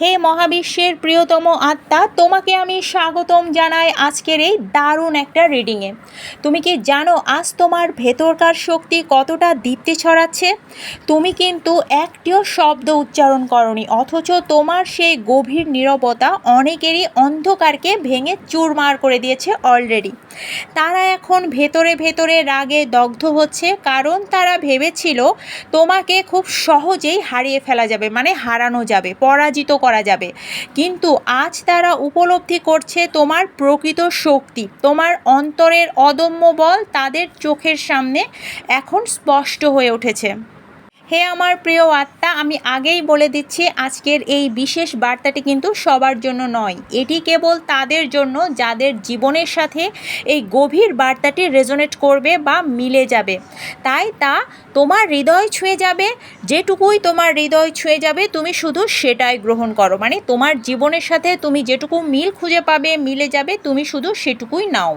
হে মহাবিশ্বের প্রিয়তম আত্মা, তোমাকে আমি স্বাগতম জানাই আজকের এই দারুণ একটা রিডিংয়ে তুমি কি জানো আজ তোমার ভেতরকার শক্তি কতটা দীপ্তি ছড়াচ্ছে? তুমি কিন্তু একটিও শব্দ উচ্চারণ করনি, অথচ তোমার সেই গভীর নীরবতা অনেকেরই অন্ধকারকে ভেঙে চুরমার করে দিয়েছে অলরেডি তারা এখন ভেতরে ভেতরে রাগে দগ্ধ হচ্ছে, কারণ তারা ভেবেছিল তোমাকে খুব সহজেই হারিয়ে ফেলা যাবে মানে হারানো যাবে, পরাজিত করা যাবে। কিন্তু আজ তারা উপলব্ধি করছে তোমার প্রকৃত শক্তি, তোমার অন্তরের অদম্য বল তাদের চোখের সামনে এখন স্পষ্ট হয়ে উঠেছে। হে আমার প্রিয় আত্মা, আমি আগেই বলে দিচ্ছি, আজকের এই বিশেষ বার্তাটি কিন্তু সবার জন্য নয়। এটি কেবল তাদের জন্য, যাদের জীবনের সাথে এই গভীর বার্তাটি রেজোনেট করবে বা মিলে যাবে। তাই তা তোমার হৃদয় ছুঁয়ে যাবে, যেটুকুই তোমার হৃদয় ছুঁয়ে যাবে, তুমি শুধু সেটাই গ্রহণ করো। মানে তোমার জীবনের সাথে তুমি যেটুকু মিল খুঁজে পাবে, মিলে যাবে, তুমি শুধু সেটুকুই নাও।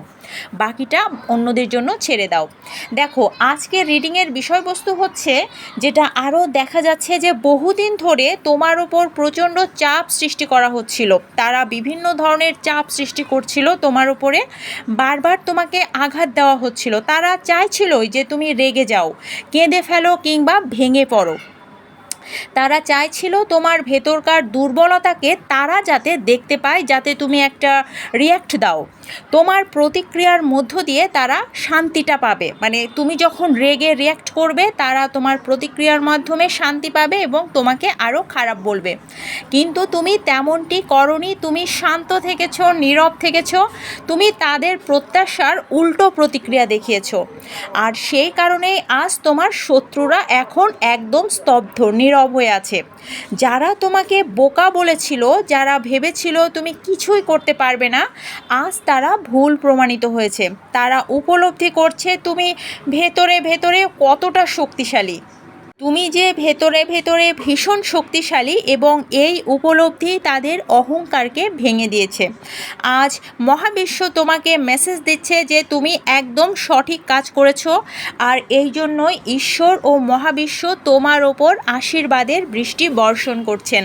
বাকিটা অন্যদের জন্য ছেড়ে দাও। দেখো আজকের রিডিংয়ের বিষয়বস্তু হচ্ছে যেটা আরও দেখা যাচ্ছে যে বহুদিন ধরে তোমার ওপর প্রচণ্ড চাপ সৃষ্টি করা হচ্ছিল। তারা বিভিন্ন ধরনের চাপ সৃষ্টি করছিল তোমার ওপরে। বারবার তোমাকে আঘাত দেওয়া হচ্ছিল। তারা চাইছিলই যে তুমি রেগে যাও, কেঁদে ফেলো কিংবা ভেঙে পড়ো। তারা চাইছিল তোমার ভেতরকার দুর্বলতাকে তারা যাতে দেখতে পায়, যাতে তুমি একটা রিয়্যাক্ট দাও। তোমার প্রতিক্রিয়ার মধ্য দিয়ে তারা শান্তিটা পাবে। মানে তুমি যখন রেগে রিয়্যাক্ট করবে, তারা তোমার প্রতিক্রিয়ার মাধ্যমে শান্তি পাবে এবং তোমাকে আরও খারাপ বলবে। কিন্তু তুমি তেমনটি করনি, তুমি শান্ত থেকেছ, নীরব থেকেছ, তুমি তাদের প্রত্যাশার উল্টো প্রতিক্রিয়া দেখিয়েছো। আর সেই কারণেই আজ তোমার শত্রুরা এখন একদম স্তব্ধ, নীরব হয়ে আছে। যারা তোমাকে বোকা বলেছিল, যারা ভেবেছিল তুমি কিছুই করতে পারবে না, আজ তারা ভুল প্রমাণিত হয়েছে। তারা উপলব্ধি করছে তুমি ভেতরে ভেতরে কতটা শক্তিশালী। তুমি যে ভেতরে ভেতরে ভীষণ শক্তিশালী এবং এই উপলব্ধি তাদের অহংকারকে ভেঙে দিয়েছে। আজ মহাবিশ্ব তোমাকে মেসেজ দিচ্ছে যে তুমি একদম সঠিক কাজ করেছ আর এই জন্যই ঈশ্বর ও মহাবিশ্ব তোমার ওপর আশীর্বাদের বৃষ্টি বর্ষণ করছেন।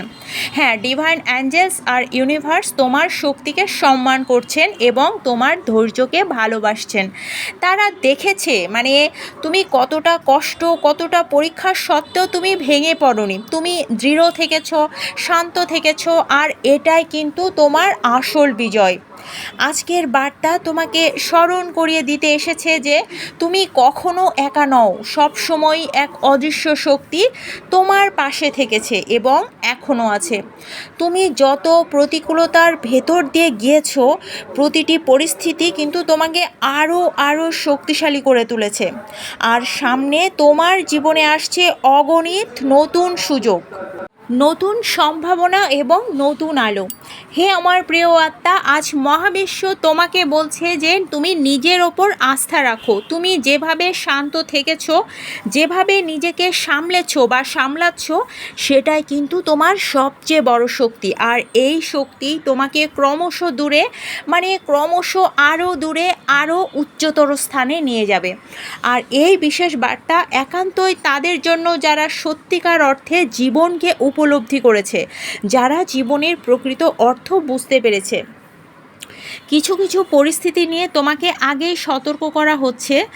হ্যাঁ ডিভাইন অ্যাঞ্জেলস আর ইউনিভার্স তোমার শক্তিকে সম্মান করছেন এবং তোমার ধৈর্যকে ভালোবাসছেন। তারা দেখেছে মানে তুমি কতটা কষ্ট, কতটা পরীক্ষার সত্ত্বেও তুমি ভেঙে পড়নি। তুমি দৃঢ় থেকেছ, শান্ত থেকেছ, আর এটাই কিন্তু তোমার আসল বিজয়। আজকের বার্তা তোমাকে স্মরণ করিয়ে দিতে এসেছে যে তুমি কখনো একা নও, সব সময় এক অদৃশ্য শক্তি তোমার পাশে থেকেছে এবং এখনও আছে। তুমি যত প্রতিকূলতার ভেতর দিয়ে গিয়েছো, প্রতিটি পরিস্থিতি কিন্তু তোমাকে আরও আরও শক্তিশালী করে তুলেছে। আর সামনে তোমার জীবনে আসছে অগণিত নতুন সুযোগ, নতুন সম্ভাবনা এবং নতুন আলো। হে আমার প্রিয় আত্মা, আজ মহাবিশ্ব তোমাকে বলছে যে তুমি নিজের ওপর আস্থা রাখো। তুমি যেভাবে শান্ত থেকেছো, যেভাবে নিজেকে সামলেছ বা সামলাচ্ছ, সেটাই কিন্তু তোমার সবচেয়ে বড় শক্তি। আর এই শক্তি তোমাকে ক্রমশ দূরে মানে ক্রমশ আরও দূরে আরও উচ্চতর স্থানে নিয়ে যাবে। আর এই বিশেষ বার্তা একান্তই তাদের জন্য যারা সত্যিকার অর্থে জীবনকে উপলব্ধি করেছে, যারা জীবনের প্রকৃত অর্থ বুঝতে পেরেছে। কিছু কিছু পরিস্থিতি নিয়ে তোমাকে আগেই সতর্ক করা হচ্ছে।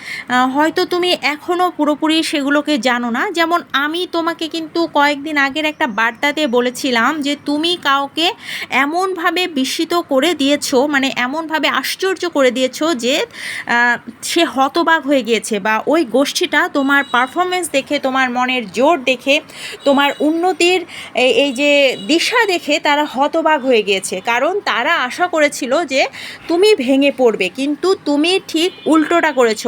হয়তো তুমি এখনও পুরোপুরি সেগুলোকে জানো না। যেমন আমি তোমাকে কিন্তু কয়েকদিন আগের একটা বার্তাতে বলেছিলাম যে তুমি কাউকে এমনভাবে বিস্মিত করে দিয়েছ মানে এমনভাবে আশ্চর্য করে দিয়েছ যে সে হতবাক হয়ে গিয়েছে বা ওই গোষ্ঠীটা তোমার পারফরমেন্স দেখে, তোমার মনের জোর দেখে, তোমার উন্নতির এই- যে দিশা দেখে তারা হতবাক হয়ে গিয়েছে। কারণ তারা আশা করেছিল যে তুমি ভেঙে পড়বে, কিন্তু তুমি ঠিক উল্টোটা করেছ।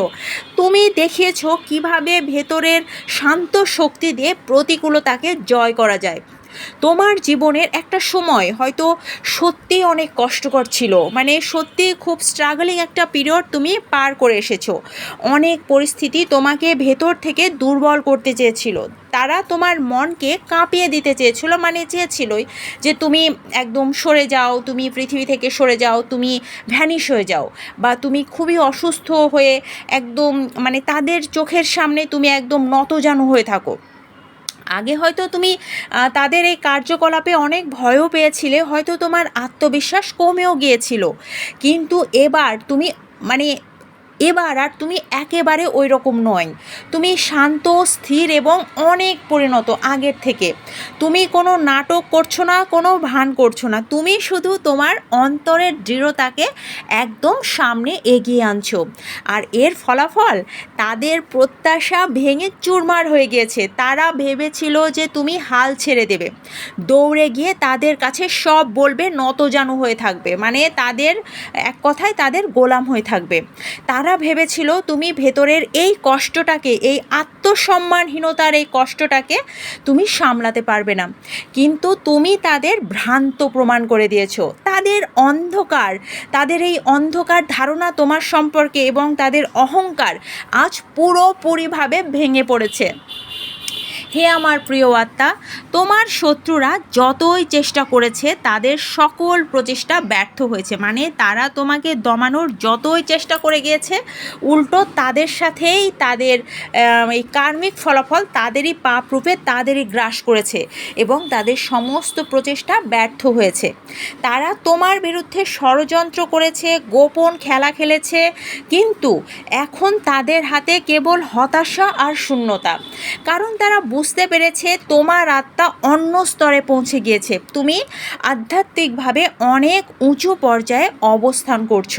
তুমি দেখিয়েছো কীভাবে ভেতরের শান্ত শক্তি দিয়ে প্রতিকূলতাকে জয় করা যায়। তোমার জীবনের একটা সময় হয়তো সত্যি অনেক কষ্টকর ছিল মানে সত্যি খুব স্ট্রাগলিং একটা পিরিয়ড তুমি পার করে এসেছ। অনেক পরিস্থিতি তোমাকে ভেতর থেকে দুর্বল করতে চেয়েছিল। তারা তোমার মনকে কাঁপিয়ে দিতে চেয়েছিল মানে চেয়েছিলই যে তুমি একদম সরে যাও, তুমি পৃথিবী থেকে সরে যাও, তুমি ভ্যানিশ হয়ে যাও বা তুমি খুবই অসুস্থ হয়ে একদম মানে তাদের চোখের সামনে তুমি একদম নতজানু হয়ে থাকো। আগে হয়তো তুমি তাদের এই কার্যকলাপে অনেক ভয়ও পেয়েছিলে, হয়তো তোমার আত্মবিশ্বাস কমেও গিয়েছিল। কিন্তু এবার তুমি মানে এবার আর তুমি একেবারে ওই রকম নয়। তুমি শান্ত, স্থির এবং অনেক পরিণত আগের থেকে। তুমি কোনো নাটক করছ না, কোনো ভান করছ না। তুমি শুধু তোমার অন্তরের দৃঢ়তাকে একদম সামনে এগিয়ে আনছো। আর এর ফলাফল, তাদের প্রত্যাশা ভেঙে চুরমার হয়ে গিয়েছে। তারা ভেবেছিল যে তুমি হাল ছেড়ে দেবে। দৌড়ে গিয়ে তাদের কাছে সব বলবে নতজানু হয়ে থাকবে। মানে তাদের, এক কথায় তাদের গোলাম হয়ে থাকবে। তারা ভেবেছিল তুমি ভেতরের এই কষ্টটাকে, এই আত্মসম্মানহীনতার এই কষ্টটাকে তুমি সামলাতে পারবে না। কিন্তু তুমি তাদের ভ্রান্ত প্রমাণ করে দিয়েছ। তাদের অন্ধকার, তাদের এই অন্ধকার ধারণা তোমার সম্পর্কে এবং তাদের অহংকার আজ পুরোপুরিভাবে ভেঙে পড়েছে। হে আমার প্রিয় আত্মা, তোমার শত্রুরা যতই চেষ্টা করেছে, তাদের সকল প্রচেষ্টা ব্যর্থ হয়েছে। মানে তারা তোমাকে দমানোর যতই চেষ্টা করে গিয়েছে, উল্টো তাদের সাথেই তাদের এই কার্মিক ফলাফল তাদেরই পাপ রূপে তাদেরই গ্রাস করেছে এবং তাদের সমস্ত প্রচেষ্টা ব্যর্থ হয়েছে। তারা তোমার বিরুদ্ধে ষড়যন্ত্র করেছে, গোপন খেলা খেলেছে, কিন্তু এখন তাদের হাতে কেবল হতাশা আর শূন্যতা। কারণ তারা বুঝতে পেরেছে তোমার আত্মা অন্য স্তরে পৌঁছে গিয়েছে। তুমি আধ্যাত্মিকভাবে অনেক উঁচু পর্যায়ে অবস্থান করছ।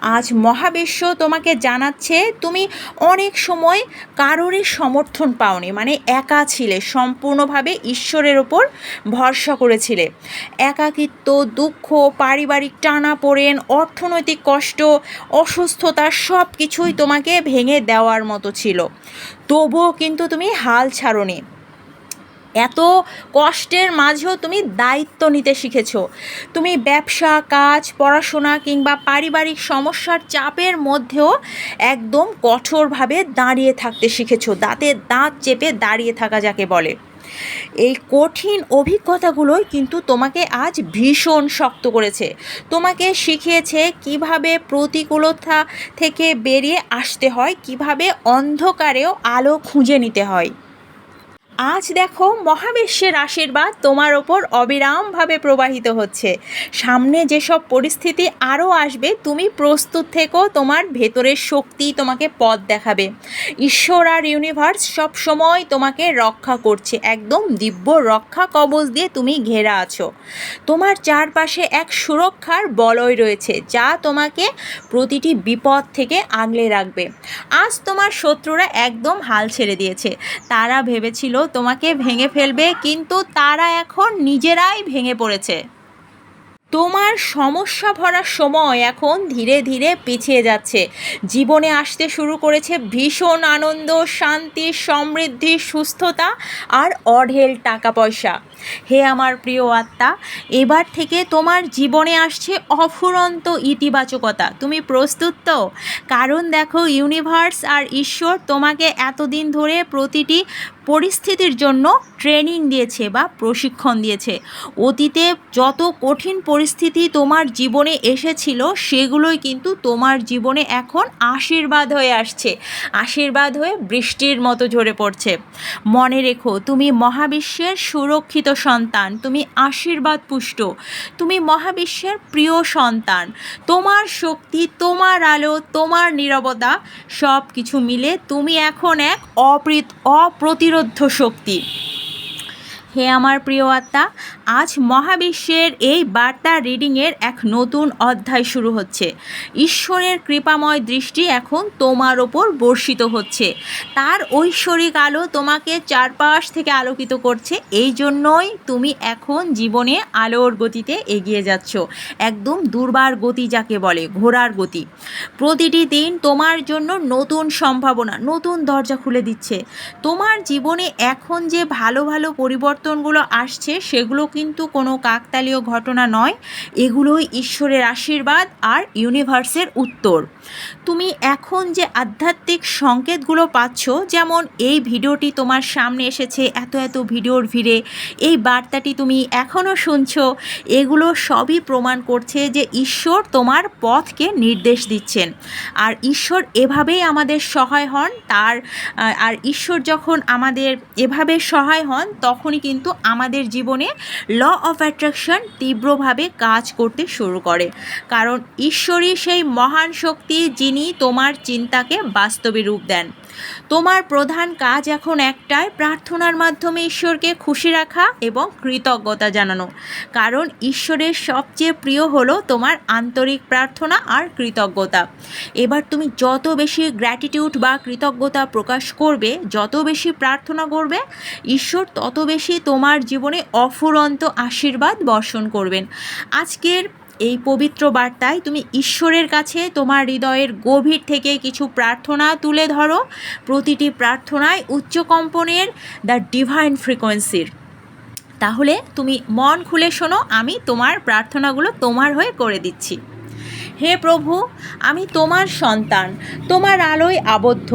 আজ মহাবিশ্ব তোমাকে জানাচ্ছে, তুমি অনেক সময় কারোরই সমর্থন পাওনি মানে একা ছিলে, সম্পূর্ণভাবে ঈশ্বরের ওপর ভরসা করেছিলে। একাকিত্ব, দুঃখ, পারিবারিক টানাপোড়েন, অর্থনৈতিক কষ্ট, অসুস্থতা সব কিছুই তোমাকে ভেঙে দেওয়ার মতো ছিল। তবুও কিন্তু তুমি হাল ছাড়োনি। এত কষ্টের মাঝেও তুমি দায়িত্ব নিতে শিখেছো। তুমি ব্যবসা, কাজ, পড়াশোনা কিংবা পারিবারিক সমস্যার চাপের মধ্যেও একদম কঠোরভাবে দাঁড়িয়ে থাকতে শিখেছো। দাঁতে দাঁত চেপে দাঁড়িয়ে থাকা যাকে বলে। এই কঠিন অভিজ্ঞতাগুলোই কিন্তু তোমাকে আজ ভীষণ শক্ত করেছে। তোমাকে শিখিয়েছে কীভাবে প্রতিকূলতা থেকে বেরিয়ে আসতে হয়, কীভাবে অন্ধকারেও আলো খুঁজে নিতে হয়। আজ দেখো মহাবিশ্বের আশীর্বাদ তোমার ওপর অবিরামভাবে প্রবাহিত হচ্ছে। সামনে যেসব পরিস্থিতি আরও আসবে, তুমি প্রস্তুত থেকো, তোমার ভেতরের শক্তি তোমাকে পথ দেখাবে। ঈশ্বর আর ইউনিভার্স সব সময় তোমাকে রক্ষা করছে, একদম দিব্য রক্ষা কবচ দিয়ে তুমি ঘেরা আছো। তোমার চারপাশে এক সুরক্ষার বলয় রয়েছে, যা তোমাকে প্রতিটি বিপদ থেকে আগলে রাখবে। আজ তোমার শত্রুরা একদম হাল ছেড়ে দিয়েছে। তারা ভেবেছিল তোমাকে ভেঙে ফেলবে, কিন্তু তারা এখন নিজেরাই ভেঙে পড়েছে। তোমার সমস্যা ভরা সময় এখন ধীরে ধীরে পিছিয়ে যাচ্ছে। জীবনে আসতে শুরু করেছে ভীষণ আনন্দ, শান্তি, সমৃদ্ধি, সুস্থতা আর অঢেল টাকা পয়সা হে আমার প্রিয় আত্মা, এবার থেকে তোমার জীবনে আসছে অফুরন্ত ইতিবাচকতা। তুমি প্রস্তুত তো? কারণ দেখো ইউনিভার্স আর ঈশ্বর তোমাকে এতদিন ধরে প্রতিটি পরিস্থিতির জন্য ট্রেনিং দিয়েছে বা প্রশিক্ষণ দিয়েছে। অতীতে যত কঠিন পরিস্থিতি তোমার জীবনে এসেছিল, সেগুলোই কিন্তু তোমার জীবনে এখন আশীর্বাদ হয়ে আসছে। আশীর্বাদ হয়ে বৃষ্টির মতো ঝরে পড়ছে। মনে রেখো, তুমি মহাবিশ্বের সুরক্ষিত সন্তান, তুমি আশীর্বাদ পুষ্ট। তুমি মহাবিশ্বের প্রিয় সন্তান। তোমার শক্তি, তোমার আলো, তোমার নীরবতা সব কিছু মিলে তুমি এখন এক অপ্রীত অপ্রিত অপ্রতিরোধ্য শক্তি। হে আমার প্রিয় আত্মা, আজ মহাবিশ্বের এই বার্তা রিডিংয়ের এক নতুন অধ্যায় শুরু হচ্ছে। ঈশ্বরের কৃপাময় দৃষ্টি এখন তোমার ওপর বর্ষিত হচ্ছে। তার ঐশ্বরিক আলো তোমাকে চারপাশ থেকে আলোকিত করছে। এই জন্যই তুমি এখন জীবনে আলোর গতিতে এগিয়ে যাচ্ছ। একদম দুর্বার গতি যাকে বলে, ঘোড়ার গতি। প্রতিটি দিন তোমার জন্য নতুন সম্ভাবনা, নতুন দরজা খুলে দিচ্ছে। তোমার জীবনে এখন যে ভালো ভালো পরিবর্তন পরিবর্তনগুলো আসছে, সেগুলো কিন্তু কোনো কাকতালীয় ঘটনা নয়। এগুলোই ঈশ্বরের আশীর্বাদ আর ইউনিভার্সের উত্তর। তুমি এখন যে আধ্যাত্মিক সংকেতগুলো পাচ্ছ, যেমন এই ভিডিওটি তোমার সামনে এসেছে, এত এত ভিডিওর ভিড়ে, এই বার্তাটি তুমি এখনও শুনছো, এগুলো সবই প্রমাণ করছে যে ঈশ্বর তোমার পথকে নির্দেশ দিচ্ছেন। আর ঈশ্বর এভাবেই আমাদের সহায় হন, তার আর ঈশ্বর যখন আমাদের এভাবে সহায় হন, তখনই কিন্তু আমাদের জীবনে ল অফ অ্যাট্রাকশন তীব্রভাবে কাজ করতে শুরু করে। কারণ ঈশ্বরই সেই মহান শক্তি যিনি তোমার চিন্তাকে বাস্তবে রূপ দেন। তোমার প্রধান কাজ এখন একটাই, প্রার্থনার মাধ্যমে ঈশ্বরকে খুশি রাখা এবং কৃতজ্ঞতা জানানো। কারণ ঈশ্বরের সবচেয়ে প্রিয় হলো তোমার আন্তরিক প্রার্থনা আর কৃতজ্ঞতা। এবার তুমি যত বেশি গ্র্যাটিটিউড বা কৃতজ্ঞতা প্রকাশ করবে, যত বেশি প্রার্থনা করবে, ঈশ্বর তত বেশি তোমার জীবনে অফুরন্ত আশীর্বাদ বর্ষণ করবেন। আজকের এই পবিত্র বার্তায় তুমি ঈশ্বরের কাছে তোমার হৃদয়ের গভীর থেকে কিছু প্রার্থনা তুলে ধরো। প্রতিটি প্রার্থনায় উচ্চ কম্পনের দ্য ডিভাইন ফ্রিকোয়েন্সির তাহলে তুমি মন খুলে শোনো, আমি তোমার প্রার্থনাগুলো তোমার হয়ে করে দিচ্ছি। হে প্রভু, আমি তোমার সন্তান, তোমার আলোয় আবদ্ধ,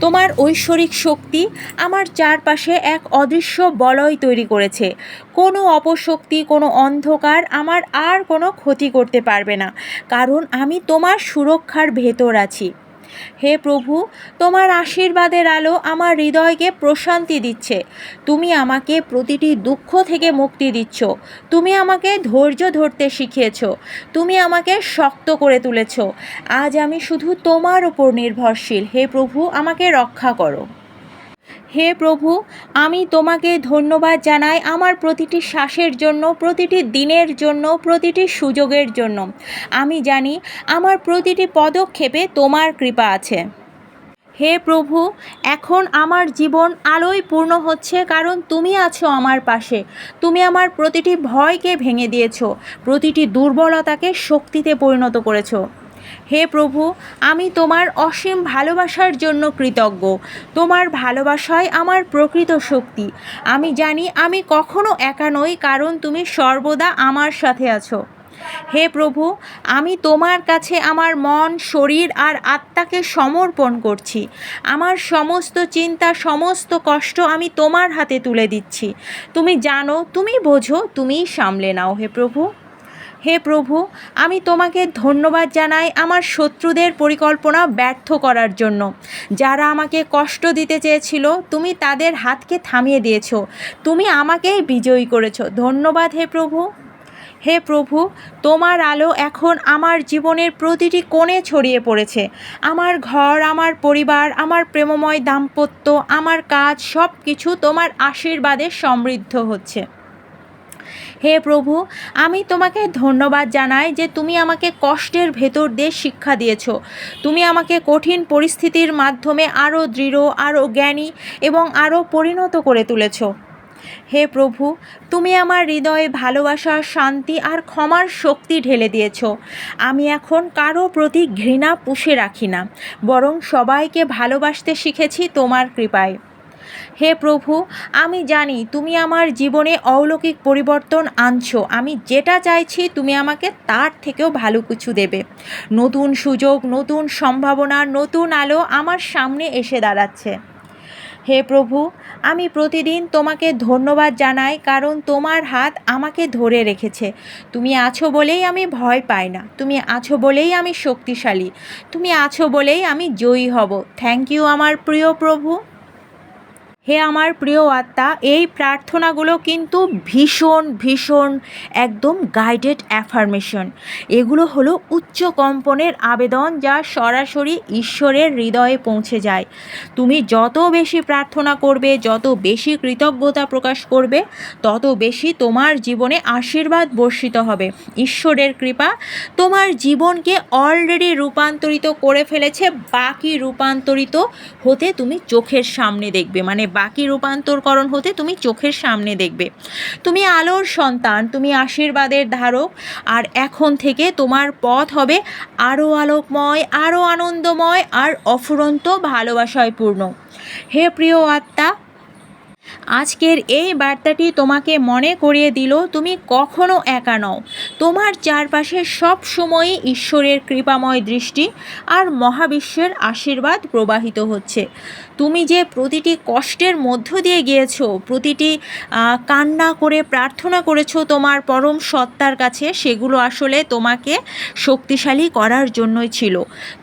তোমার ঐশ্বরিক শক্তি আমার চারপাশে এক অদৃশ্য বলয় তৈরি করেছে। কোনো অপশক্তি, কোনো অন্ধকার আমার আর কোনো ক্ষতি করতে পারবে না, কারণ আমি তোমার সুরক্ষার ভেতর আছি। হে প্রভু, তোমার আশীর্বাদের আলো আমার হৃদয়কে প্রশান্তি দিচ্ছে। তুমি আমাকে প্রতিটি দুঃখ থেকে মুক্তি দিচ্ছ। তুমি আমাকে ধৈর্য ধরতে শিখিয়েছ। তুমি আমাকে শক্ত করে তুলেছ। আজ আমি শুধু তোমার উপর নির্ভরশীল। হে প্রভু, আমাকে রক্ষা করো। হে প্রভু, আমি তোমাকে ধন্যবাদ জানাই আমার প্রতিটি শ্বাসের জন্য, প্রতিটি দিনের জন্য, প্রতিটি সুযোগের জন্য। আমি জানি আমার প্রতিটি পদক্ষেপে তোমার কৃপা আছে। হে প্রভু, এখন আমার জীবন আলোয় পূর্ণ হচ্ছে কারণ তুমি আছো আমার পাশে। তুমি আমার প্রতিটি ভয়কে ভেঙে দিয়েছ, প্রতিটি দুর্বলতাকে শক্তিতে পরিণত করেছ। হে প্রভু, আমি তোমার অসীম ভালোবাসার জন্য কৃতজ্ঞ। তোমার ভালোবাসায় আমার প্রকৃত শক্তি। আমি জানি আমি কখনো একা নই, কারণ তুমি সর্বদা আমার সাথে আছো। হে প্রভু, আমি তোমার কাছে আমার মন, শরীর আর আত্মাকে সমর্পণ করছি। আমার সমস্ত চিন্তা, সমস্ত কষ্ট আমি তোমার হাতে তুলে দিচ্ছি। তুমি জানো, তুমি বোঝো, তুমিই সামলে নাও, হে প্রভু। হে প্রভু, আমি তোমাকে ধন্যবাদ জানাই আমার শত্রুদের পরিকল্পনা ব্যর্থ করার জন্য। যারা আমাকে কষ্ট দিতে চেয়েছিল, তুমি তাদের হাতকে থামিয়ে দিয়েছ। তুমি আমাকেই বিজয়ী করেছ। ধন্যবাদ হে প্রভু। হে প্রভু, তোমার আলো এখন আমার জীবনের প্রতিটি কোণে ছড়িয়ে পড়েছে। আমার ঘর, আমার পরিবার, আমার প্রেমময় দাম্পত্য, আমার কাজ সব কিছু তোমার আশীর্বাদে সমৃদ্ধ হচ্ছে। হে প্রভু, আমি তোমাকে ধন্যবাদ জানাই যে তুমি আমাকে কষ্টের ভেতর দিয়ে শিক্ষা দিয়েছ। তুমি আমাকে কঠিন পরিস্থিতির মাধ্যমে আরও দৃঢ় আরও জ্ঞানী এবং আরও পরিণত করে তুলেছ। হে প্রভু, তুমি আমার হৃদয়ে ভালোবাসা, শান্তি আর ক্ষমার শক্তি ঢেলে দিয়েছ। আমি এখন কারও প্রতি ঘৃণা পুষে রাখি না, বরং সবাইকে ভালোবাসতে শিখেছি তোমার কৃপায়। হে প্রভু, আমি জানি তুমি আমার জীবনে অলৌকিক পরিবর্তন আনছো। আমি যেটা চাইছি তুমি আমাকে তার থেকেও ভালো কিছু দেবে। নতুন সুযোগ, নতুন সম্ভাবনা, নতুন আলো আমার সামনে এসে দাঁড়াচ্ছে। হে প্রভু, আমি প্রতিদিন তোমাকে ধন্যবাদ জানাই কারণ তোমার হাত আমাকে ধরে রেখেছে। তুমি আছো বলেই আমি ভয় পাই না। তুমি আছো বলেই আমি শক্তিশালী। তুমি আছো বলেই আমি জয়ী হব। থ্যাংক ইউ আমার প্রিয় প্রভু। হে আমার প্রিয় আত্মা, এই প্রার্থনাগুলো কিন্তু ভীষণ ভীষণ একদম গাইডেড অ্যাফার্মেশন এগুলো হলো উচ্চ কম্পনের আবেদন যা সরাসরি ঈশ্বরের হৃদয়ে পৌঁছে যায়। তুমি যত বেশি প্রার্থনা করবে, যত বেশি কৃতজ্ঞতা প্রকাশ করবে, তত বেশি তোমার জীবনে আশীর্বাদ বর্ষিত হবে। ঈশ্বরের কৃপা তোমার জীবনকে অলরেডি রূপান্তরিত করে ফেলেছে, বাকি রূপান্তরিত হতে তুমি চোখের সামনে দেখবে। মানে বাকি রূপান্তরকরণ হতে তুমি চোখের সামনে দেখবে। তুমি আলোর সন্তান, তুমি আশীর্বাদের ধারক। আর এখন থেকে তোমার পথ হবে আরও আলোকময় আরও আনন্দময়, আর অফুরন্ত ভালোবাসায় পূর্ণ হে প্রিয় আত্মা, আজকের এই বার্তাটি তোমাকে মনে করিয়ে দিল, তুমি কখনো একা নও। তোমার চারপাশে সব সময়ই ঈশ্বরের কৃপাময় দৃষ্টি আর মহাবিশ্বের আশীর্বাদ প্রবাহিত হচ্ছে। তুমি যে প্রতিটি কষ্টের মধ্য দিয়ে গিয়েছো, প্রতিটি কান্না করে প্রার্থনা করেছ তোমার পরম সত্তার কাছে, সেগুলো আসলে তোমাকে শক্তিশালী করার জন্যই ছিল।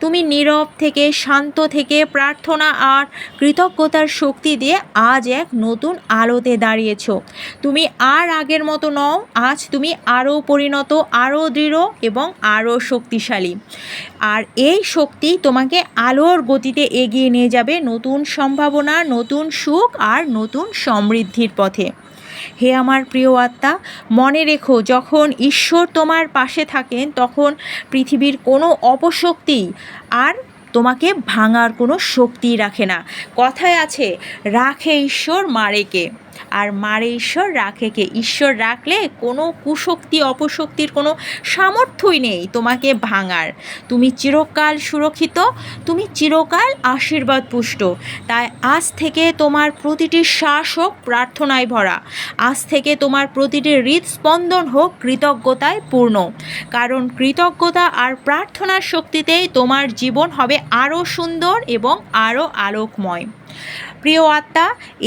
তুমি নীরব থেকে, শান্ত থেকে প্রার্থনা আর কৃতজ্ঞতার শক্তি দিয়ে আজ এক নতুন আলোতে দাঁড়িয়েছ। তুমি আর আগের মতো নও, আজ তুমি আরও পরিণত আরও দৃঢ় এবং আরও শক্তিশালী। আর এই শক্তি তোমাকে আলোর গতিতে এগিয়ে নিয়ে যাবে নতুন সম্ভাবনা, নতুন সুখ আর নতুন সমৃদ্ধির পথে। হে আমার প্রিয় আত্মা, মনে রেখো, যখন ঈশ্বর তোমার পাশে থাকেন, তখন পৃথিবীর কোনো অপশক্তি আর তোমাকে ভাঙার কোনো শক্তি রাখে না। কথায় আছে, রাখে ঈশ্বর, মারে কে? আর মারে ঈশ্বর রাখে কে? ঈশ্বর রাখলে কোনো কুশক্তি, অপশক্তির কোনো সামর্থ্যই নেই তোমাকে ভাঙার। তুমি চিরকাল সুরক্ষিত, তুমি চিরকাল আশীর্বাদ পুষ্ট। তাই আজ থেকে তোমার প্রতিটি শ্বাস হোক প্রার্থনায় ভরা। আজ থেকে তোমার প্রতিটি হৃদস্পন্দন হোক কৃতজ্ঞতায় পূর্ণ। কারণ কৃতজ্ঞতা আর প্রার্থনার শক্তিতেই তোমার জীবন হবে আরও সুন্দর এবং আরও আলোকময়। প্রিয় আত্মা,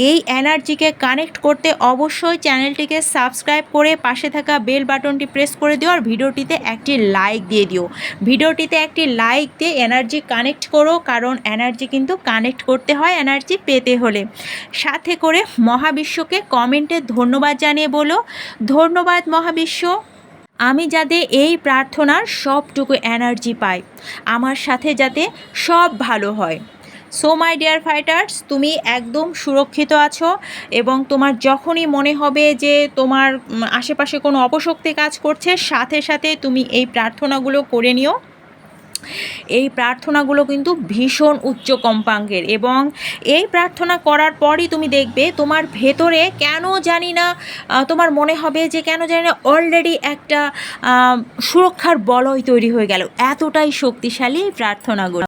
এই এনার্জিকে কানেক্ট করতে অবশ্যই চ্যানেলটিকে সাবস্ক্রাইব করে পাশে থাকা বেল বাটনটি প্রেস করে দিও আর ভিডিওটিতে একটি লাইক দিয়ে দিও। ভিডিওটিতে একটি লাইক দিয়ে এনার্জি কানেক্ট করো, কারণ এনার্জি কিন্তু কানেক্ট করতে হয় এনার্জি পেতে হলে। সাথে করে মহাবিশ্বকে কমেন্টে ধন্যবাদ জানিয়ে বলো। ধন্যবাদ মহাবিশ্ব। আমি যাতে এই প্রার্থনার সবটুকু এনার্জি পাই, আমার সাথে যাতে সব ভালো হয়। সো মাই ডিয়ার ফাইটার্স তুমি একদম সুরক্ষিত আছো এবং তোমার যখনই মনে হবে যে তোমার আশেপাশে কোনো অপশক্তি কাজ করছে, সাথে সাথে তুমি এই প্রার্থনাগুলো করে নিও। এই প্রার্থনাগুলো কিন্তু ভীষণ উচ্চ কম্পাঙ্কের এবং এই প্রার্থনা করার পরই তুমি দেখবে তোমার ভেতরে কেন জানি না তোমার মনে হবে যে কেন জানি না অলরেডি একটা সুরক্ষার বলয় তৈরি হয়ে গেল। এতটাই শক্তিশালী এই প্রার্থনাগুলো।